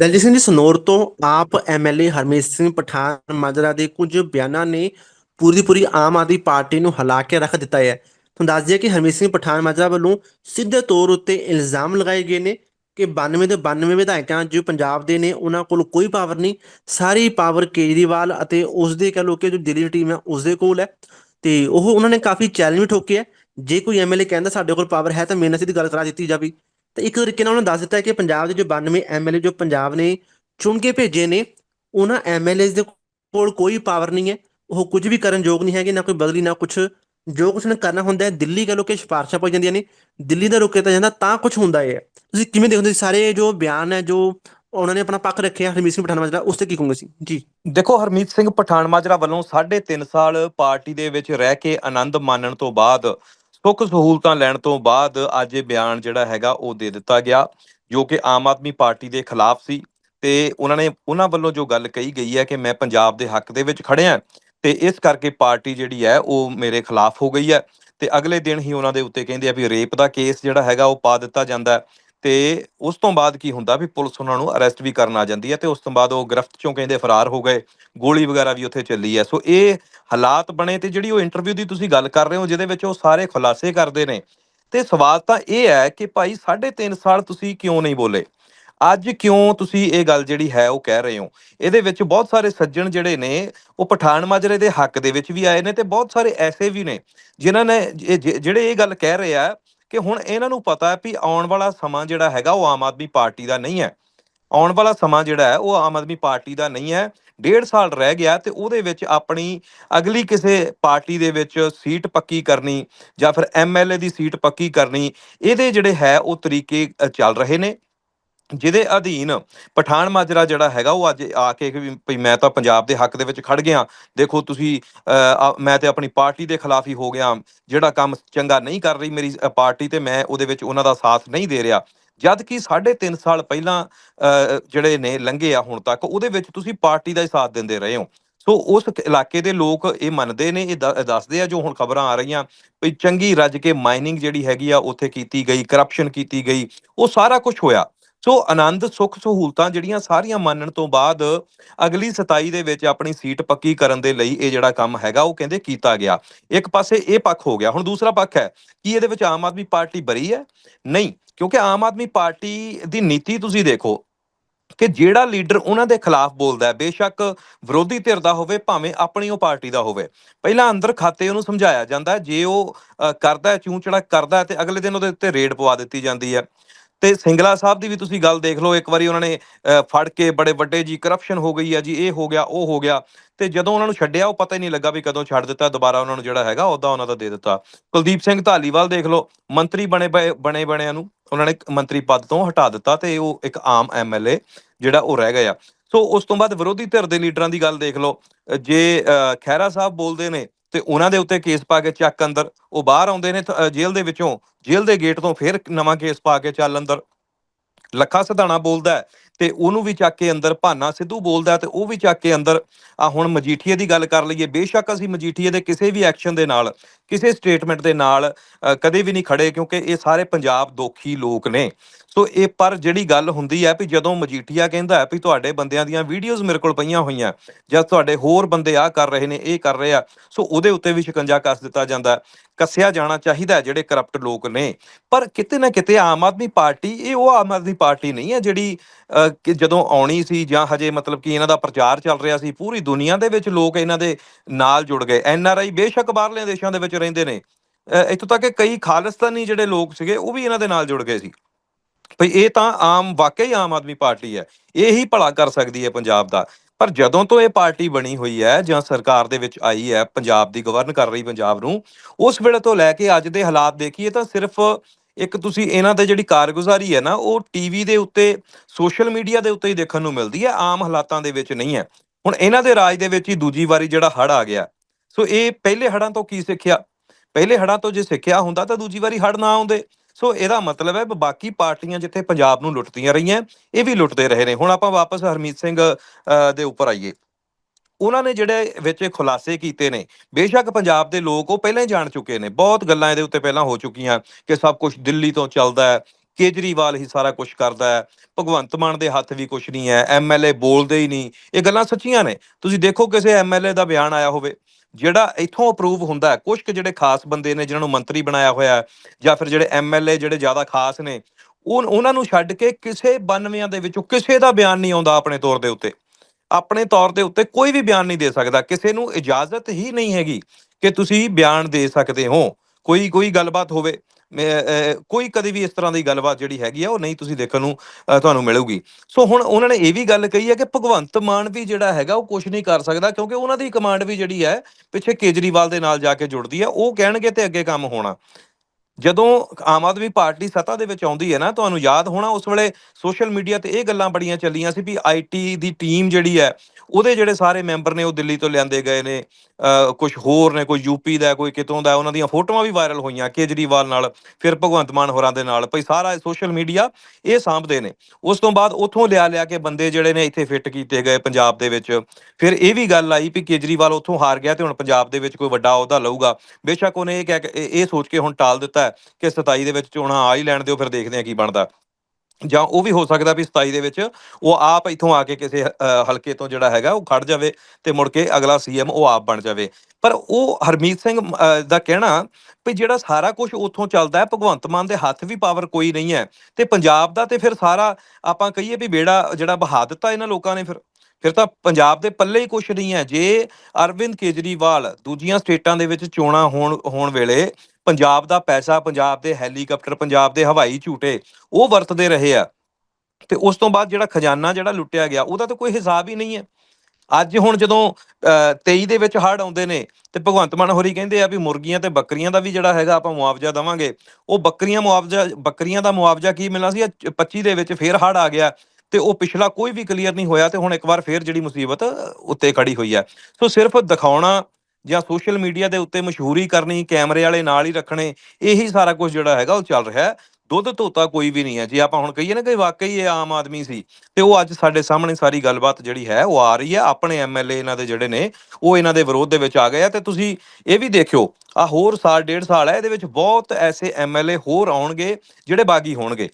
ਦਲਜੀਤ ਸਿੰਘ ਜੀ, ਸਨੌਰ ਤੋਂ ਆਪ ਐਮਐਲਏ ਹਰਮੀਤ ਸਿੰਘ ਪਠਾਨ ਮਾਜਰਾ ਦੇ ਕੁਝ ਬਿਆਨਾਂ ਨੇ ਪੂਰੀ ਪੂਰੀ ਆਮ ਆਦਮੀ ਪਾਰਟੀ ਨੂੰ ਹਿਲਾ ਕੇ ਰੱਖ ਦਿੱਤਾ ਹੈ। ਤੁਹਾਨੂੰ ਦੱਸ ਦਈਏ ਕਿ ਹਰਮੀਤ ਸਿੰਘ ਪਠਾਨ ਮਾਜਰਾ ਵੱਲੋਂ ਸਿੱਧੇ ਤੌਰ ਉੱਤੇ ਇਲਜ਼ਾਮ ਲਗਾਏ ਗਏ ਨੇ ਕਿ 92 ਦੇ 92 ਵਿਧਾਇਕਾਂ ਜੋ ਪੰਜਾਬ ਦੇ ਨੇ, ਉਹਨਾਂ ਕੋਲ ਕੋਈ ਪਾਵਰ ਨਹੀਂ। ਸਾਰੀ ਪਾਵਰ ਕੇਜਰੀਵਾਲ ਅਤੇ ਉਸ ਦੇ ਕਹ ਲੋ ਕਿ ਜੋ ਦਿੱਲੀ ਦੀ ਟੀਮ ਹੈ ਉਸ ਦੇ ਕੋਲ ਹੈ। ਤੇ ਉਹ, ਉਹਨਾਂ ਨੇ ਕਾਫੀ ਚੈਲੰਜ ਵੀ ਠੋਕੇ ਹੈ। ਜੇ ਕੋਈ ਐਮਐਲਏ ਕਹਿੰਦਾ ਸਾਡੇ ਕੋਲ ਪਾਵਰ ਹੈ ਤਾਂ ਮੇਰੇ ਨਾਲ ਸਿੱਧੀ ਗੱਲ ਕਰਾ ਦਿੱਤੀ ਜਾਵੇ। ਤਾਂ ਇੱਕ ਤਰੀਕੇ ਨਾਲ ਉਹਨਾਂ ਦੱਸ ਦਿੱਤਾ ਕਿ ਪੰਜਾਬ ਦੇ ਜੋ 92 ਐਮਐਲਏ ਜੋ ਪੰਜਾਬ ਨੇ ਚੁਣ ਕੇ ਭੇਜੇ ਨੇ, ਉਹਨਾਂ ਐਮਐਲਏਸ ਦੇ ਕੋਲ ਕੋਈ ਪਾਵਰ ਨਹੀਂ ਹੈ, ਉਹ ਕੁਝ ਵੀ ਕਰਨ ਯੋਗ ਨਹੀਂ ਹੈਗੇ, ਨਾ ਕੋਈ ਬਦਲੀ, ਨਾ ਕੁਝ ਜੋ ਕੁਝ ਨੇ ਕਰਨਾ ਹੁੰਦਾ ਹੈ, ਦਿੱਲੀ ਕਹ ਲੋ ਕਿ ਸਿਫਾਰਸ਼ਾਂ ਪਾਈ ਜਾਂਦੀਆਂ ਨੇ, ਦਿੱਲੀ ਦਾ ਰੁਕੇ ਤਾਂ ਜਾਂਦਾ, ਤਾਂ ਕੁਝ ਹੁੰਦਾ ਹੈ। ਤੁਸੀਂ ਕਿਵੇਂ ਦੇਖਦੇ ਹੋ ਸਾਰੇ ਜੋ ਬਿਆਨ ਹੈ, ਜੋ ਉਹਨਾਂ ਨੇ ਆਪਣਾ ਪੱਖ ਰੱਖਿਆ, ਹਰਮੀਤ ਸਿੰਘ ਪਠਾਨ ਮਾਜਰਾ ਉਸ ਤੇ ਕੀ ਕਹੋਗੇ ਸੀ ਜੀ। ਦੇਖੋ, ਹਰਮੀਤ ਸਿੰਘ ਪਠਾਨ ਮਾਜਰਾ ਵੱਲੋਂ 3.5 ਸਾਲ ਪਾਰਟੀ ਦੇ ਵਿੱਚ ਰਹਿ ਕੇ ਆਨੰਦ ਮਾਣਨ ਤੋਂ ਬਾਅਦ ਸੁੱਖ ਸਹੂਲਤਾਂ ਲੈਣ ਤੋਂ ਬਾਅਦ ਅੱਜ ਇਹ ਬਿਆਨ ਜਿਹੜਾ ਹੈਗਾ ਉਹ ਦੇ ਦਿੱਤਾ ਗਿਆ, ਜੋ ਕਿ ਆਮ ਆਦਮੀ ਪਾਰਟੀ ਦੇ ਖਿਲਾਫ ਸੀ ਤੇ ਉਹਨਾਂ ਨੇ, ਉਹਨਾਂ ਵੱਲੋਂ ਜੋ ਗੱਲ ਕਹੀ ਗਈ ਹੈ ਕਿ ਮੈਂ ਪੰਜਾਬ ਦੇ ਹੱਕ ਦੇ ਵਿੱਚ ਖੜਿਆ ਤੇ ਇਸ ਕਰਕੇ ਪਾਰਟੀ ਜਿਹੜੀ ਹੈ ਉਹ ਮੇਰੇ ਖਿਲਾਫ ਹੋ ਗਈ ਹੈ ਤੇ ਅਗਲੇ ਦਿਨ ਹੀ ਉਹਨਾਂ ਦੇ ਉੱਤੇ ਕਹਿੰਦੇ ਆ ਵੀ ਰੇਪ ਦਾ ਕੇਸ ਜਿਹੜਾ ਹੈਗਾ ਉਹ ਪਾ ਦਿੱਤਾ ਜਾਂਦਾ ਤੇ ਉਸ ਤੋਂ ਬਾਅਦ ਕੀ ਹੁੰਦਾ ਵੀ ਪੁਲਿਸ ਉਹਨਾਂ ਨੂੰ ਅਰੈਸਟ ਵੀ ਕਰਨ ਆ ਜਾਂਦੀ ਹੈ ਤੇ ਉਸ ਤੋਂ ਬਾਅਦ ਉਹ ਗ੍ਰਿਫਤ ਚੋਂ ਕਹਿੰਦੇ ਫਰਾਰ ਹੋ ਗਏ, ਗੋਲੀ ਵਗੈਰਾ ਵੀ ਉੱਥੇ ਚੱਲੀ ਹੈ। ਸੋ ਇਹ ਹਾਲਾਤ ਬਣੇ ਤੇ ਜਿਹੜੀ ਉਹ ਇੰਟਰਵਿਊ ਦੀ ਤੁਸੀਂ ਗੱਲ ਕਰ ਰਹੇ ਹੋ, ਜਿਹਦੇ ਵਿੱਚ ਉਹ ਸਾਰੇ ਖੁਲਾਸੇ ਕਰਦੇ ਨੇ। ਤੇ ਸਵਾਲ ਤਾਂ ਇਹ ਹੈ ਕਿ ਭਾਈ 3.5 ਸਾਲ ਤੁਸੀਂ ਕਿਉਂ ਨਹੀਂ ਬੋਲੇ? ਅੱਜ ਕਿਉਂ ਤੁਸੀਂ ਇਹ ਗੱਲ ਜਿਹੜੀ ਹੈ ਉਹ ਕਹਿ ਰਹੇ ਹੋ? ਇਹਦੇ ਵਿੱਚ ਬਹੁਤ ਸਾਰੇ ਸੱਜਣ ਜਿਹੜੇ ਨੇ, ਉਹ ਪਠਾਨ ਮਾਜਰੇ ਦੇ ਹੱਕ ਦੇ ਵਿੱਚ ਵੀ ਆਏ ਨੇ ਤੇ ਬਹੁਤ ਸਾਰੇ ਐਸੇ ਵੀ ਨੇ, ਜਿਨ੍ਹਾਂ ਨੇ ਜਿਹੜੇ ਇਹ ਗੱਲ ਕਹਿ ਰਹੇ ਆ ਕਿ ਹੁਣ ਇਹਨਾਂ ਨੂੰ ਪਤਾ ਹੈ ਵੀ ਆਉਣ ਵਾਲਾ ਸਮਾਂ ਜਿਹੜਾ ਹੈਗਾ ਉਹ ਆਮ ਆਦਮੀ ਪਾਰਟੀ ਦਾ ਨਹੀਂ ਹੈ। ਆਉਣ ਵਾਲਾ ਸਮਾਂ ਜਿਹੜਾ ਹੈ ਉਹ ਆਮ ਆਦਮੀ ਪਾਰਟੀ ਦਾ ਨਹੀਂ ਹੈ। ਡੇਢ ਸਾਲ ਰਹਿ ਗਿਆ ਤੇ ਉਹਦੇ ਵਿੱਚ ਆਪਣੀ ਅਗਲੀ ਕਿਸੇ ਪਾਰਟੀ ਦੇ ਵਿੱਚ ਸੀਟ ਪੱਕੀ ਕਰਨੀ ਜਾਂ ਫਿਰ ਐਮਐਲਏ ਦੀ ਸੀਟ ਪੱਕੀ ਕਰਨੀ, ਇਹਦੇ ਜਿਹੜੇ ਹੈ ਉਹ ਤਰੀਕੇ ਚੱਲ ਰਹੇ ਨੇ। ਜਿਹਦੇ ਅਧੀਨ ਪਠਾਨ ਮਾਜਰਾ ਜਿਹੜਾ ਹੈਗਾ, ਉਹ ਅੱਜ ਆ ਕੇ ਵੀ ਮੈਂ ਤਾਂ ਪੰਜਾਬ ਦੇ ਹੱਕ ਦੇ ਵਿੱਚ ਖੜ ਗਿਆ। ਦੇਖੋ ਤੁਸੀਂ ਮੈਂ ਤੇ ਆਪਣੀ ਪਾਰਟੀ ਦੇ ਖਿਲਾਫ ਹੀ ਹੋ ਗਿਆ। ਜਿਹੜਾ ਕੰਮ ਚੰਗਾ ਨਹੀਂ ਕਰ ਰਹੀ ਮੇਰੀ ਪਾਰਟੀ ਤੇ ਮੈਂ ਉਹਦੇ ਵਿੱਚ ਉਹਨਾਂ ਦਾ ਸਾਥ ਨਹੀਂ ਦੇ ਰਿਹਾ। ਜਦ ਕਿ 3.5 ਸਾਲ ਪਹਿਲਾਂ ਜਿਹੜੇ ਨੇ ਲੰਘੇ ਆ ਹੁਣ ਤੱਕ, ਉਹਦੇ ਵਿੱਚ ਤੁਸੀਂ ਪਾਰਟੀ ਦਾ ਹੀ ਸਾਥ ਦਿੰਦੇ ਰਹੇ ਹੋ। ਸੋ ਉਸ ਇਲਾਕੇ ਦੇ ਲੋਕ ਇਹ ਮੰਨਦੇ ਨੇ, ਇਹ ਦ- ਦੱਸਦੇ ਆ, ਜੋ ਹੁਣ ਖਬਰਾਂ ਆ ਰਹੀਆਂ ਵੀ ਚੰਗੀ ਰੱਜ ਕੇ ਮਾਈਨਿੰਗ ਜਿਹੜੀ ਹੈਗੀ ਆ, ਉੱਥੇ ਕੀਤੀ ਗਈ ਕਰਪਸ਼ਨ ਕੀਤੀ ਗਈ, ਉਹ ਸਾਰਾ ਕੁਝ ਹੋਇਆ। ਸੋ ਆਨੰਦ, ਸੁੱਖ ਸਹੂਲਤਾਂ ਜਿਹੜੀਆਂ ਸਾਰੀਆਂ ਮੰਨਣ ਤੋਂ ਬਾਅਦ ਅਗਲੀ 27 ਦੇ ਵਿੱਚ ਆਪਣੀ ਸੀਟ ਪੱਕੀ ਕਰਨ ਦੇ ਲਈ ਇਹ ਜਿਹੜਾ ਕੰਮ ਹੈਗਾ, ਉਹ ਕਹਿੰਦੇ ਕੀਤਾ ਗਿਆ। ਇੱਕ ਪਾਸੇ ਇਹ ਪੱਖ ਹੋ ਗਿਆ। ਹੁਣ ਦੂਸਰਾ ਪੱਖ ਹੈ, ਕਿ ਇਹਦੇ ਵਿੱਚ ਆਮ ਆਦਮੀ ਪਾਰਟੀ ਬਰੀ ਹੈ? ਨਹੀਂ, ਕਿਉਂਕਿ ਆਮ ਆਦਮੀ ਪਾਰਟੀ ਦੀ ਨੀਤੀ ਤੁਸੀਂ ਦੇਖੋ ਕਿ ਜਿਹੜਾ ਲੀਡਰ ਉਹਨਾਂ ਦੇ ਖਿਲਾਫ ਬੋਲਦਾ ਹੈ, ਬੇਸ਼ੱਕ ਵਿਰੋਧੀ ਧਿਰ ਦਾ ਹੋਵੇ, ਭਾਵੇਂ ਆਪਣੀ ਉਹ ਪਾਰਟੀ ਦਾ ਹੋਵੇ, ਪਹਿਲਾਂ ਅੰਦਰ ਖਾਤੇ ਉਹਨੂੰ ਸਮਝਾਇਆ ਜਾਂਦਾ ਜੇ ਉਹ ਕਰਦਾ ਹੈ ਚੂੰ ਚੜਾ ਕਰਦਾ ਹੈ ਤੇ ਅਗਲੇ ਦਿਨ ਉਹਦੇ ਉੱਤੇ ਰੇਡ ਪਵਾ ਦਿੱਤੀ ਜਾਂਦੀ ਹੈ। ਤੇ ਸਿੰਗਲਾ ਸਾਹਿਬ ਦੀ ਵੀ ਤੁਸੀਂ ਗੱਲ ਦੇਖ ਲਓ ਇੱਕ ਵਾਰੀ ਉਹਨਾਂ ਨੇ ਫੜ ਕੇ ਬੜੇ ਵੱਡੇ ਜੀ ਕਰਪਸ਼ਨ ਹੋ ਗਈ ਆ ਜੀ ਇਹ ਹੋ ਗਿਆ ਉਹ ਹੋ ਗਿਆ। ਤੇ ਜਦੋਂ ਉਹਨਾਂ ਨੂੰ ਛੱਡਿਆ ਉਹ ਪਤਾ ਹੀ ਨਹੀਂ ਲੱਗਾ ਵੀ ਕਦੋਂ ਛੱਡ ਦਿੱਤਾ ਦੁਬਾਰਾ ਉਹਨਾਂ ਨੂੰ ਜਿਹੜਾ ਹੈਗਾ ਉਹਦਾ ਉਹਨਾਂ ਦਾ ਦੇ ਦਿੱਤਾ। ਕੁਲਦੀਪ ਸਿੰਘ ਧਾਲੀਵਾਲ ਦੇਖ ਲਓ ਮੰਤਰੀ ਬਣੇ ਪਏ- ਬਣੇ ਬਣਿਆਂ ਨੂੰ ਉਹਨਾਂ ਨੇ ਮੰਤਰੀ ਪਦ ਤੋਂ ਹਟਾ ਦਿੱਤਾ ਤੇ ਉਹ ਇੱਕ ਆਮ ਐਮਐਲਏ ਜਿਹੜਾ ਉਹ ਰਹਿ ਗਿਆ। ਸੋ ਉਸ ਤੋਂ ਬਾਅਦ ਵਿਰੋਧੀ ਧਿਰ ਦੇ ਲੀਡਰਾਂ ਦੀ ਗੱਲ ਦੇਖ ਲਓ ਜੇ ਅ, ਖਹਿਰਾ ਸਾਹਿਬ ਬੋਲਦੇ ਨੇ ਤੇ ਉਹਨਾਂ ਦੇ ਉੱਤੇ ਕੇਸ ਪਾ ਕੇ ਚੱਕ ਅੰਦਰ, ਉਹ ਬਾਹਰ ਆਉਂਦੇ ਨੇ ਜੇਲ੍ਹ ਦੇ ਵਿੱਚੋਂ, ਜੇਲ੍ਹ ਦੇ ਗੇਟ ਤੋਂ ਫਿਰ ਨਵਾਂ ਕੇਸ ਪਾ ਕੇ ਚੱਲ ਅੰਦਰ। ਲੱਖਾ ਸਿਧਾਣਾ ਬੋਲਦਾ ਤੇ ਉਹਨੂੰ ਵੀ ਚੱਕ ਕੇ ਅੰਦਰ, ਭਾਨਾ ਸਿੱਧੂ ਬੋਲਦਾ ਤੇ ਉਹ ਵੀ ਚੱਕ ਕੇ ਅੰਦਰ। ਆ ਹੁਣ ਮਜੀਠੀਏ ਦੀ ਗੱਲ ਕਰ ਲਈਏ, ਬੇਸ਼ੱਕ ਅਸੀਂ ਮਜੀਠੀਏ ਦੇ ਕਿਸੇ ਵੀ ਐਕਸ਼ਨ ਦੇ ਨਾਲ, ਕਿਸੇ ਸਟੇਟਮੈਂਟ ਦੇ ਨਾਲ ਕਦੇ ਵੀ ਨਹੀਂ ਖੜੇ ਕਿਉਂਕਿ ਇਹ ਸਾਰੇ ਪੰਜਾਬ ਦੋਖੀ ਲੋਕ ਨੇ। ਸੋ ਇਹ ਪਰ ਜਿਹੜੀ ਗੱਲ ਹੁੰਦੀ ਹੈ ਵੀ ਜਦੋਂ ਮਜੀਠੀਆ ਕਹਿੰਦਾ ਹੈ ਵੀ ਤੁਹਾਡੇ ਬੰਦਿਆਂ ਦੀਆਂ ਵੀਡੀਓਜ਼ ਮੇਰੇ ਕੋਲ ਪਈਆਂ ਹੋਈਆਂ ਜਾਂ ਤੁਹਾਡੇ ਹੋਰ ਬੰਦੇ ਆ ਕਰ ਰਹੇ ਨੇ ਇਹ ਕਰ ਰਹੇ ਆ ਸੋ ਉਹਦੇ ਉੱਤੇ ਵੀ ਸ਼ਿਕੰਜਾ ਕੱਸ ਦਿੱਤਾ ਜਾਂਦਾ ਕੱਸਿਆ ਜਾਣਾ ਚਾਹੀਦਾ ਜਿਹੜੇ ਕਰਪਟ ਲੋਕ ਨੇ। ਪਰ ਕਿਤੇ ਨਾ ਕਿਤੇ ਆਮ ਆਦਮੀ ਪਾਰਟੀ ਇਹ ਉਹ ਆਮ ਆਦਮੀ ਪਾਰਟੀ ਨਹੀਂ ਹੈ ਜਿਹੜੀ ਅ, ਕਿ ਜਦੋਂ ਆਉਣੀ ਸੀ ਜਾਂ ਹਜੇ ਮਤਲਬ ਕਿ ਇਹਨਾਂ ਦਾ ਪ੍ਰਚਾਰ ਚੱਲ ਰਿਹਾ ਸੀ ਪੂਰੀ ਦੁਨੀਆ ਦੇ ਵਿੱਚ ਲੋਕ ਇਹਨਾਂ ਦੇ ਨਾਲ ਜੁੜ ਗਏ। ਐਨ ਆਰ ਆਈ ਬੇਸ਼ੱਕ ਬਾਹਰਲੇ ਦੇਸ਼ਾਂ ਦੇ ਵਿੱਚ ਰਹਿੰਦੇ ਨੇ। ਅ, ਇੱਥੋਂ ਤੱਕ ਕਿ ਕਈ ਖਾਲਿਸਤਾਨੀ ਜਿਹੜੇ ਲੋਕ ਸੀਗੇ ਉਹ ਵੀ ਇਹਨਾਂ ਦੇ ਨਾਲ ਜੁੜ ਗਏ ਸੀ। ਭਈ ਇਹ ਤਾਂ ਆਮ, ਵਾਕਈ ਆਮ ਆਦਮੀ ਪਾਰਟੀ ਹੈ। ਇਹ ਹੀ ਭਲਾ ਕਰ ਸਕਦੀ ਹੈ ਪੰਜਾਬ ਦਾ। ਪਰ ਜਦੋਂ ਤੋਂ ਇਹ ਪਾਰਟੀ ਬਣੀ ਹੋਈ ਹੈ ਜਾਂ ਸਰਕਾਰ ਦੇ ਵਿੱਚ ਆਈ ਹੈ, ਪੰਜਾਬ ਦੀ ਗਵਰਨ ਕਰ ਰਹੀ ਪੰਜਾਬ ਨੂੰ, ਉਸ ਵੇਲੇ ਤੋਂ ਲੈ ਕੇ ਅੱਜ ਦੇ ਹਾਲਾਤ ਦੇਖੀਏ ਤਾਂ ਸਿਰਫ ਇੱਕ ਤੁਸੀਂ ਇਹਨਾਂ ਦੇ ਜਿਹੜੀ ਕਾਰਗੁਜ਼ਾਰੀ ਹੈ ਨਾ, ਉਹ ਟੀਵੀ ਦੇ ਉੱਤੇ ਸੋਸ਼ਲ ਮੀਡੀਆ ਦੇ ਉੱਤੇ ਹੀ ਦੇਖਣ ਨੂੰ ਮਿਲਦੀ ਹੈ। ਆਮ ਹਾਲਾਤਾਂ ਦੇ ਵਿੱਚ ਨਹੀਂ ਹੈ। ਹੁਣ ਇਹਨਾਂ ਦੇ ਰਾਜ ਦੇ ਵਿੱਚ ਹੀ ਦੂਜੀ ਵਾਰੀ ਜਿਹੜਾ ਹੜ ਆ ਗਿਆ। ਸੋ ਇਹ ਪਹਿਲੇ ਹੜਾਂ ਤੋਂ ਕੀ ਸਿੱਖਿਆ? ਪਹਿਲੇ ਹੜਾਂ ਤੋਂ ਜੇ ਸਿੱਖਿਆ ਹੁੰਦਾ ਤਾਂ ਦੂਜੀ ਵਾਰੀ ਹੜ ਨਾ ਆਉਂਦੇ। ਸੋ ਇਹਦਾ ਮਤਲਬ ਹੈ ਬਾਕੀ ਪਾਰਟੀਆਂ ਜਿੱਥੇ ਪੰਜਾਬ ਨੂੰ ਲੁੱਟਦੀਆਂ ਰਹੀਆਂ, ਇਹ ਵੀ ਲੁੱਟਦੇ ਰਹੇ ਨੇ। ਹੁਣ ਆਪਾਂ ਵਾਪਸ ਹਰਮੀਤ ਸਿੰਘ ਦੇ ਉੱਪਰ ਆਈਏ। ਉਹਨਾਂ ਨੇ ਜਿਹੜੇ ਵਿੱਚ ਖੁਲਾਸੇ ਕੀਤੇ ਨੇ, ਬੇਸ਼ੱਕ ਪੰਜਾਬ ਦੇ ਲੋਕ ਉਹ ਪਹਿਲਾਂ ਹੀ ਜਾਣ ਚੁੱਕੇ ਨੇ। ਬਹੁਤ ਗੱਲਾਂ ਇਹਦੇ ਉੱਤੇ ਪਹਿਲਾਂ ਹੋ ਚੁੱਕੀਆਂ ਕਿ ਸਭ ਕੁਝ ਦਿੱਲੀ ਤੋਂ ਚੱਲਦਾ ਹੈ, ਕੇਜਰੀਵਾਲ ਹੀ ਸਾਰਾ ਕੁਝ ਕਰਦਾ ਹੈ, ਭਗਵੰਤ ਮਾਨ ਦੇ ਹੱਥ ਵੀ ਕੁਝ ਨਹੀਂ ਹੈ ਐਮਐਲਏ ਬੋਲਦੇ ਹੀ ਨਹੀਂ। ਇਹ ਗੱਲਾਂ ਸੱਚੀਆਂ ਨੇ। ਤੁਸੀਂ ਦੇਖੋ ਕਿਸੇ ਐਮਐਲਏ ਦਾ ਬਿਆਨ ਆਇਆ ਹੋਵੇ ਜਿਹੜਾ ਇੱਥੋਂ ਅਪਰੂਵ ਹੁੰਦਾ ਹੈ ਕੁਝ ਕੁ ਜਿਹੜੇ ਖਾਸ ਬੰਦੇ ਨੇ ਜਿਨ੍ਹਾਂ ਨੂੰ ਮੰਤਰੀ ਬਣਾਇਆ ਹੋਇਆ ਜਾਂ ਫਿਰ ਜਿਹੜੇ ਐਮਐਲਏ ਜਿਹੜੇ ਜ਼ਿਆਦਾ ਖਾਸ ਨੇ ਉਹ ਉਹਨਾਂ ਨੂੰ ਛੱਡ ਕੇ ਕਿਸੇ 92 ਦੇ ਵਿੱਚੋਂ ਕਿਸੇ ਦਾ ਬਿਆਨ ਨਹੀਂ ਆਉਂਦਾ ਆਪਣੇ ਤੌਰ ਦੇ ਉੱਤੇ। ਆਪਣੇ ਤੌਰ ਦੇ ਉੱਤੇ ਕੋਈ ਵੀ ਬਿਆਨ ਨਹੀਂ ਦੇ ਸਕਦਾ, ਕਿਸੇ ਨੂੰ ਇਜਾਜ਼ਤ ਹੀ ਨਹੀਂ ਹੈਗੀ ਕਿ ਤੁਸੀਂ ਬਿਆਨ ਦੇ ਸਕਦੇ ਹੋ। ਕੋਈ ਕੋਈ ਗੱਲਬਾਤ ਹੋਵੇ। ਕੋਈ ਕਦੇ ਵੀ ਇਸ ਤਰ੍ਹਾਂ ਦੀ ਗੱਲਬਾਤ ਜਿਹੜੀ ਹੈਗੀ ਆ ਉਹ ਨਹੀਂ ਤੁਸੀਂ ਦੇਖਣ ਨੂੰ ਅਹ, ਤੁਹਾਨੂੰ ਮਿਲੂਗੀ। ਸੋ ਹੁਣ ਉਹਨਾਂ ਨੇ ਇਹ ਵੀ ਗੱਲ ਕਹੀ ਹੈ ਕਿ ਭਗਵੰਤ ਮਾਨ ਵੀ ਜਿਹੜਾ ਹੈਗਾ ਉਹ ਕੁਝ ਨਹੀਂ ਕਰ ਸਕਦਾ ਕਿਉਂਕਿ ਉਹਨਾਂ ਦੀ ਕਮਾਂਡ ਵੀ ਜਿਹੜੀ ਹੈ ਪਿੱਛੇ ਕੇਜਰੀਵਾਲ ਦੇ ਨਾਲ ਜਾ ਕੇ ਜੁੜਦੀ ਹੈ ਉਹ ਕਹਿਣਗੇ ਤੇ ਅੱਗੇ ਕੰਮ ਹੋਣਾ। ਜਦੋਂ ਆਮ ਆਦਮੀ ਪਾਰਟੀ ਸੱਤਾ ਦੇ ਵਿੱਚ ਆਉਂਦੀ ਹੈ ਨਾ, ਤੁਹਾਨੂੰ ਯਾਦ ਹੋਣਾ ਉਸ ਵੇਲੇ ਸੋਸ਼ਲ ਮੀਡੀਆ ਤੇ ਇਹ ਗੱਲਾਂ ਬੜੀਆਂ ਚੱਲੀਆਂ ਸੀ ਵੀ ਆਈਟੀ ਦੀ ਟੀਮ ਜਿਹੜੀ ਹੈ, ਉਹਦੇ ਜਿਹੜੇ ਸਾਰੇ ਮੈਂਬਰ ਨੇ ਉਹ ਦਿੱਲੀ ਤੋਂ ਲਿਆਂਦੇ ਗਏ ਨੇ ਕੁਝ ਹੋਰ ਨੇ, ਕੋਈ ਯੂਪੀ ਦਾ, ਕੋਈ ਕਿਤੋਂ ਦਾ, ਉਹਨਾਂ ਦੀਆਂ ਫੋਟੋਆਂ ਵੀ ਵਾਇਰਲ ਹੋਈਆਂ ਕੇਜਰੀਵਾਲ ਨਾਲ, ਫਿਰ ਭਗਵੰਤ ਮਾਨ ਹੋਰਾਂ ਦੇ ਨਾਲ, ਭਈ ਸਾਰਾ ਸੋਸ਼ਲ ਮੀਡੀਆ ਇਹ ਸਾਂਭਦੇ ਨੇ। ਉਸ ਤੋਂ ਬਾਅਦ ਉਥੋਂ ਲਿਆ ਲਿਆ ਕੇ ਬੰਦੇ ਜਿਹੜੇ ਨੇ ਇੱਥੇ ਫਿੱਟ ਕੀਤੇ ਗਏ ਪੰਜਾਬ ਦੇ ਵਿੱਚ। ਫਿਰ ਇਹ ਵੀ ਗੱਲ ਆਈ ਵੀ ਕੇਜਰੀਵਾਲ ਉਥੋਂ ਹਾਰ ਗਿਆ ਤੇ ਹੁਣ ਪੰਜਾਬ ਦੇ ਵਿੱਚ ਕੋਈ ਵੱਡਾ ਅਹੁਦਾ ਲਊਗਾ। ਬੇਸ਼ੱਕ ਉਹਨੇ ਇਹ ਕਹਿ ਕੇ, ਇਹ ਸੋਚ ਕੇ ਹੁਣ ਟਾਲ ਦਿੱਤਾ ਹੈ ਕਿ 27 ਦੇ ਵਿੱਚ ਚੋਣਾਂ ਆ ਹੀ ਲੈਣ ਦਿਓ, ਫਿਰ ਦੇਖਦੇ ਆ ਕੀ ਬਣਦਾ। ਜਾਂ ਉਹ ਵੀ ਹੋ ਸਕਦਾ ਵੀ 27 ਦੇ ਵਿੱਚ ਉਹ ਆਪ ਇੱਥੋਂ ਆ ਕੇ ਕਿਸੇ ਹਲਕੇ ਤੋਂ ਜਿਹੜਾ ਹੈਗਾ ਉਹ ਖੜ ਜਾਵੇ ਤੇ ਮੁੜ ਕੇ ਅਗਲਾ ਸੀਐਮ ਉਹ ਆਪ ਬਣ ਜਾਵੇ। ਪਰ ਉਹ ਹਰਮੀਤ ਸਿੰਘ ਦਾ ਕਹਿਣਾ ਵੀ ਜਿਹੜਾ ਸਾਰਾ ਕੁਝ ਉੱਥੋਂ ਚੱਲਦਾ ਹੈ, ਭਗਵੰਤ ਮਾਨ ਦੇ ਹੱਥ ਵੀ ਪਾਵਰ ਕੋਈ ਨਹੀਂ ਹੈ ਤੇ ਪੰਜਾਬ ਦਾ ਤੇ ਫਿਰ ਸਾਰਾ ਆਪਾਂ ਕਹੀਏ ਵੀ ਬੇੜਾ ਜਿਹੜਾ ਬਹਾ ਦਿੱਤਾ ਇਹਨਾਂ ਲੋਕਾਂ ਨੇ ਫਿਰ। ਫਿਰ ਤਾਂ ਪੰਜਾਬ ਦੇ ਪੱਲੇ ਹੀ ਕੁਝ ਨਹੀਂ ਹੈ। ਜੇ ਅਰਵਿੰਦ ਕੇਜਰੀਵਾਲ ਦੂਜੀਆਂ ਸਟੇਟਾਂ ਦੇ ਵਿੱਚ ਚੋਣਾਂ ਹੋਣ ਹੋਣ ਵੇਲੇ ਪੰਜਾਬ ਦਾ ਪੈਸਾ ਪੰਜਾਬ ਦੇ ਹੈਲੀਕਾਪਟਰ ਪੰਜਾਬ ਦੇ ਹਵਾਈ ਝੂਟੇ ਉਹ ਵਰਤਦੇ ਰਹੇ ਆ। ਤੇ ਉਸ ਤੋਂ ਬਾਅਦ ਜਿਹੜਾ ਖਜ਼ਾਨਾ ਜਿਹੜਾ ਲੁੱਟਿਆ ਗਿਆ ਉਹਦਾ ਤਾਂ ਕੋਈ ਹਿਸਾਬ ਹੀ ਨਹੀਂ ਹੈ। ਅੱਜ ਹੁਣ ਜਦੋਂ ਅ, 23 ਦੇ ਵਿੱਚ ਹੜ੍ਹ ਆਉਂਦੇ ਨੇ ਤੇ ਭਗਵੰਤ ਮਾਨ ਹੋਰੀ ਕਹਿੰਦੇ ਆ ਵੀ ਮੁਰਗੀਆਂ ਤੇ ਬੱਕਰੀਆਂ ਦਾ ਵੀ ਜਿਹੜਾ ਹੈਗਾ ਆਪਾਂ ਮੁਆਵਜ਼ਾ ਦਵਾਂਗੇ। ਉਹ ਬੱਕਰੀਆਂ ਮੁਆਵਜ਼ਾ ਬੱਕਰੀਆਂ ਦਾ ਮੁਆਵਜ਼ਾ ਕੀ ਮਿਲਣਾ ਸੀ? ਇਹ 25 ਦੇ ਵਿੱਚ ਫੇਰ ਹੜ੍ਹ ਆ ਗਿਆ ਤੇ ਉਹ ਪਿਛਲਾ ਕੋਈ ਵੀ ਕਲੀਅਰ ਨਹੀਂ ਹੋਇਆ ਤੇ ਹੁਣ ਇੱਕ ਵਾਰ ਫੇਰ ਜਿਹੜੀ ਮੁਸੀਬਤ ਉੱਤੇ ਖੜੀ ਹੋਈ ਹੈ ਸੋ ਸਿਰਫ ਦਿਖਾਉਣਾ ਜਾਂ ਸੋਸ਼ਲ ਮੀਡੀਆ ਦੇ ਉੱਤੇ ਮਸ਼ਹੂਰੀ ਕਰਨੀ, ਕੈਮਰੇ ਵਾਲੇ ਨਾਲ ਹੀ ਰੱਖਣੇ, ਇਹੀ ਸਾਰਾ ਕੁਝ ਜਿਹੜਾ ਹੈਗਾ ਉਹ ਚੱਲ ਰਿਹਾ ਹੈ। ਦੁੱਧ ਧੋਤਾ ਕੋਈ ਵੀ ਨਹੀਂ ਹੈ। ਜੇ ਆਪਾਂ ਹੁਣ ਕਹੀਏ ਨਾ ਕਿ ਵਾਕਈ ਇਹ ਆਮ ਆਦਮੀ ਸੀ ਤੇ ਉਹ ਅੱਜ ਸਾਡੇ ਸਾਹਮਣੇ ਸਾਰੀ ਗੱਲਬਾਤ ਜਿਹੜੀ ਹੈ ਉਹ ਆ ਰਹੀ ਹੈ। ਆਪਣੇ ਐਮਐਲਏ ਇਹਨਾਂ ਦੇ ਜਿਹੜੇ ਨੇ, ਉਹ ਇਹਨਾਂ ਦੇ ਵਿਰੋਧ ਦੇ ਵਿੱਚ ਆ ਗਏ ਆ ਤੇ ਤੁਸੀਂ ਇਹ ਵੀ ਦੇਖਿਓ ਆ ਹੋਰ ਸਾਲ, ਡੇਢ ਸਾਲ ਹੈ, ਇਹਦੇ ਵਿੱਚ ਬਹੁਤ ਐਸੇ ਐਮਐਲਏ ਹੋਰ ਆਉਣਗੇ ਜਿਹੜੇ ਬਾਗੀ ਹੋਣਗੇ।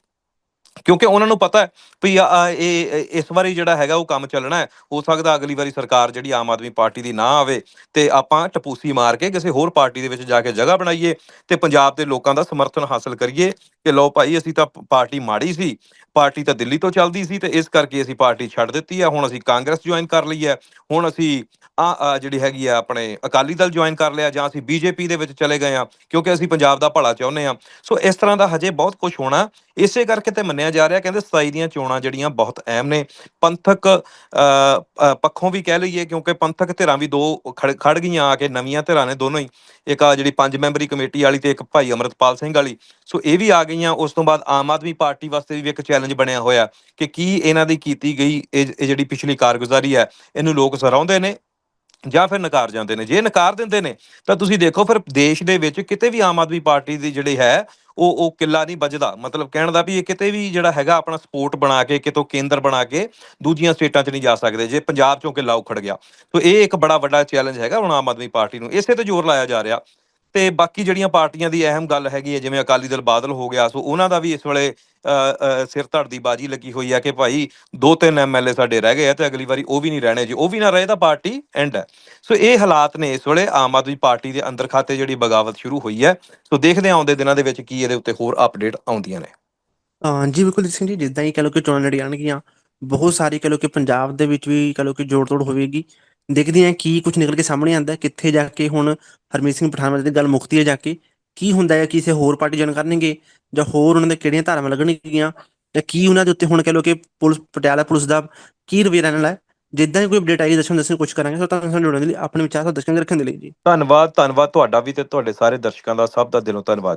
ਕਿਉਂਕਿ ਉਹਨਾਂ ਨੂੰ ਪਤਾ ਹੈ ਵੀ ਇਹ ਇਸ ਵਾਰੀ ਜਿਹੜਾ ਹੈਗਾ ਉਹ ਕੰਮ ਚੱਲਣਾ ਹੈ। ਹੋ ਸਕਦਾ ਅਗਲੀ ਵਾਰੀ ਸਰਕਾਰ ਜਿਹੜੀ ਆਮ ਆਦਮੀ ਪਾਰਟੀ ਦੀ ਨਾ ਆਵੇ ਤੇ ਆਪਾਂ ਟਪੂਸੀ ਮਾਰ ਕੇ ਕਿਸੇ ਹੋਰ ਪਾਰਟੀ ਦੇ ਵਿੱਚ ਜਾ ਕੇ ਜਗ੍ਹਾ ਬਣਾਈਏ ਤੇ ਪੰਜਾਬ ਦੇ ਲੋਕਾਂ ਦਾ ਸਮਰਥਨ ਹਾਸਲ ਕਰੀਏ ਕਿ ਲਓ ਭਾਈ ਅਸੀਂ ਤਾਂ ਪਾਰਟੀ ਮਾੜੀ ਸੀ ਪਾਰਟੀ ਤਾਂ ਦਿੱਲੀ ਤੋਂ ਚੱਲਦੀ ਸੀ ਤੇ ਇਸ ਕਰਕੇ ਅਸੀਂ ਪਾਰਟੀ ਛੱਡ ਦਿੱਤੀ ਆ। ਹੁਣ ਅਸੀਂ ਕਾਂਗਰਸ ਜੁਆਇਨ ਕਰ ਲਈ ਹੈ ਹੁਣ ਅਸੀਂ ਆ ਜਿਹੜੀ ਹੈਗੀ ਆ ਆਪਣੇ ਅਕਾਲੀ ਦਲ ਜੁਆਇਨ ਕਰ ਲਿਆ ਜਾਂ ਅਸੀਂ ਬੀਜੇਪੀ ਦੇ ਵਿੱਚ ਚਲੇ ਗਏ ਆ, ਕਿਉਂਕਿ ਅਸੀਂ ਪੰਜਾਬ ਦਾ ਭਲਾ ਚਾਹੁੰਦੇ ਆ। ਸੋ ਇਸ ਤਰ੍ਹਾਂ ਦਾ ਹਜੇ ਬਹੁਤ ਕੁਝ ਹੋਣਾ। ਇਸੇ ਕਰਕੇ ਤੇ ਮੰਨਿਆ ਜਾ ਰਿਹਾ ਕਹਿੰਦੇ 27 ਦੀਆਂ ਚੋਣਾਂ ਜਿਹੜੀਆਂ ਬਹੁਤ ਅਹਿਮ ਨੇ। ਪੰਥਕ ਪੱਖੋਂ ਵੀ ਕਹਿ ਲਈਏ ਕਿਉਂਕਿ ਪੰਥਕ ਧਿਰਾਂ ਵੀ ਦੋ ਖੜ ਖੜ ਗਈਆਂ ਆ ਕੇ, ਨਵੀਆਂ ਧਿਰਾਂ ਨੇ ਦੋਨੋਂ ਹੀ। ਇੱਕ ਆ ਜਿਹੜੀ ਪੰਜ ਮੈਂਬਰੀ ਕਮੇਟੀ ਵਾਲੀ ਤੇ ਇੱਕ ਭਾਈ ਅਮਰਤਪਾਲ ਸਿੰਘ ਵਾਲੀ। ਸੋ ਇਹ ਵੀ ਆ ਗਈਆਂ। ਉਸ ਤੋਂ ਬਾਅਦ ਆਮ ਆਦਮੀ ਪਾਰਟੀ ਵਾਸਤੇ ਵੀ ਇੱਕ ਚੈਲੰਜ ਬਣਿਆ ਹੋਇਆ ਕਿ ਕੀ ਇਹਨਾਂ ਦੀ ਕੀਤੀ ਗਈ ਇਹ ਜਿਹੜੀ ਪਿਛਲੀ ਕਾਰਗੁਜ਼ਾਰੀ ਹੈ, ਇਹਨੂੰ ਲੋਕ ਸਰਾਉਂਦੇ ਨੇ ਜਾਂ ਫਿਰ ਨਕਾਰ ਜਾਂਦੇ ਨੇ? ਜੇ ਨਕਾਰ ਦਿੰਦੇ ਨੇ, ਤਾਂ ਤੁਸੀਂ ਦੇਖੋ ਫਿਰ ਦੇਸ਼ ਦੇ ਵਿੱਚ ਕਿਤੇ ਵੀ ਆਮ ਆਦਮੀ ਪਾਰਟੀ ਦੀ ਜਿਹੜੀ ਹੈ, ਉਹ ਉਹ ਕਿੱਲਾ ਨਹੀਂ ਵੱਜਦਾ। ਮਤਲਬ ਕਹਿਣ ਦਾ ਵੀ ਇਹ ਕਿਤੇ ਵੀ ਜਿਹੜਾ ਹੈਗਾ ਆਪਣਾ ਸਪੋਰਟ ਬਣਾ ਕੇ, ਕਿਤੋਂ ਕੇਂਦਰ ਬਣਾ ਕੇ ਦੂਜੀਆਂ ਸਟੇਟਾਂ 'ਚ ਨਹੀਂ ਜਾ ਸਕਦੇ, ਜੇ ਪੰਜਾਬ 'ਚੋਂ ਕਿੱਲਾ ਉਖੜ ਗਿਆ। ਸੋ ਇਹ ਇੱਕ ਬੜਾ ਵੱਡਾ ਚੈਲੰਜ ਹੈਗਾ ਹੁਣ ਆਮ ਆਦਮੀ ਪਾਰਟੀ ਨੂੰ। ਇਸੇ ਤੇ ਜ਼ੋਰ ਲਾਇਆ ਜਾ ਰਿਹਾ। ਤੇ ਬਾਕੀ ਜਿਹੜੀਆਂ ਪਾਰਟੀਆਂ ਦੀ ਅਹਿਮ ਗੱਲ ਹੈਗੀ ਹੈ, ਜਿਵੇਂ ਅਕਾਲੀ ਦਲ ਬਾਦਲ ਹੋ ਗਿਆ, ਸੋ ਉਹਨਾਂ ਦਾ ਵੀ ਇਸ ਵੇਲੇ ਸਿਰ ਧੜ ਦੀ ਬਾਜੀ ਲੱਗੀ ਹੋਈ ਹੈ ਕਿ ਭਾਈ ਦੋ ਤਿੰਨ ਐਮਐਲਏ ਸਾਡੇ ਰਹਿ ਗਏ ਆ ਤੇ ਅਗਲੀ ਵਾਰੀ ਉਹ ਵੀ ਨਹੀਂ ਰਹਿਣੇ ਜੇ। ਉਹ ਵੀ ਨਾ ਰਹੇ ਤਾਂ ਪਾਰਟੀ ਐਂਡ ਹੈ। ਸੋ ਇਹ ਹਾਲਾਤ ਨੇ ਇਸ ਵੇਲੇ ਆਮ ਆਦਮੀ ਪਾਰਟੀ ਦੇ ਅੰਦਰ ਖਾਤੇ ਜਿਹੜੀ ਬਗਾਵਤ ਸ਼ੁਰੂ ਹੋਈ ਹੈ। ਸੋ ਦੇਖਦੇ ਹਾਂ ਆਉਂਦੇ ਦਿਨਾਂ ਦੇ ਵਿੱਚ ਕੀ ਇਹਦੇ ਉੱਤੇ ਹੋਰ ਅਪਡੇਟ ਆਉਂਦੀਆਂ ਨੇ। ਜੀ, ਬਿਲਕੁਲ ਸਿੰਘ ਜੀ, ਜਿੱਦਾਂ ਹੀ ਕਹ ਲੋ ਕਿ ਚੋਣਾਂ ਲੜੀਆਣਗੀਆਂ ਬਹੁਤ ਸਾਰੀ ਕਹ ਲੋ ਕਿ ਪੰਜਾਬ ਦੇ ਵਿੱਚ ਵੀ ਕਹ ਲੋ ਕਿ ਜੋੜ ਤੋੜ ਹੋਵੇਗੀ। ਦੇਖਦੇ ਹਾਂ ਕੀ ਕੁਝ ਨਿਕਲ ਕੇ ਸਾਹਮਣੇ ਆਉਂਦਾ ਕਿੱਥੇ ਜਾ ਕੇ ਹੁਣ ਹਰਮੀਤ ਸਿੰਘ ਪਠਾਨਵਾਲ ਦੀ ਗੱਲ ਮੁਕਤੀ ਹੈ ਜਾ ਕੇ, ਕੀ ਹੁੰਦਾ ਹੈ ਕਿਸੇ ਹੋਰ ਪਾਰਟੀ ਜੁਆਇਨ ਕਰਨਗੇ, ਜਾਂ ਹੋਰ ਉਹਨਾਂ ਦੇ ਕਿਹੜੀਆਂ ਧਾਰਾਵਾਂ ਲੱਗਣਗੀਆਂ, ਜਾਂ ਕੀ ਉਹਨਾਂ ਦੇ ਉੱਤੇ ਹੁਣ ਕਹਿ ਲੋ ਕਿ ਪੁਲਿਸ, ਪਟਿਆਲਾ ਪੁਲਿਸ ਦਾ ਕੀ ਰਵੱਈਆ ਰਹਿਣ ਵਾਲਾ ਹੈ, ਜਿੱਦਾਂ ਹੀ ਕੋਈ ਅਪਡੇਟ ਆਈ ਦੱਸਣ ਦੱਸਣ ਕੁਝ ਕਰਾਂਗੇ, ਸੋ ਤੁਹਾਨੂੰ ਸਾਨੂੰ ਜੁੜਨ ਦੇ ਲਈ ਆਪਣੇ ਵਿਚਾਰ ਤੋਂ ਦਰਸ਼ਕਾਂ ਦੇ ਰੱਖਣ ਦੇ ਲਈ ਜੀ। ਧੰਨਵਾਦ ਧੰਨਵਾਦ ਤੁਹਾਡਾ ਵੀ ਤੇ ਤੁਹਾਡੇ ਸਾਰੇ ਦਰਸ਼ਕਾਂ ਦਾ, ਸਭ ਦਾ ਦਿਲੋਂ ਧੰਨਵਾਦ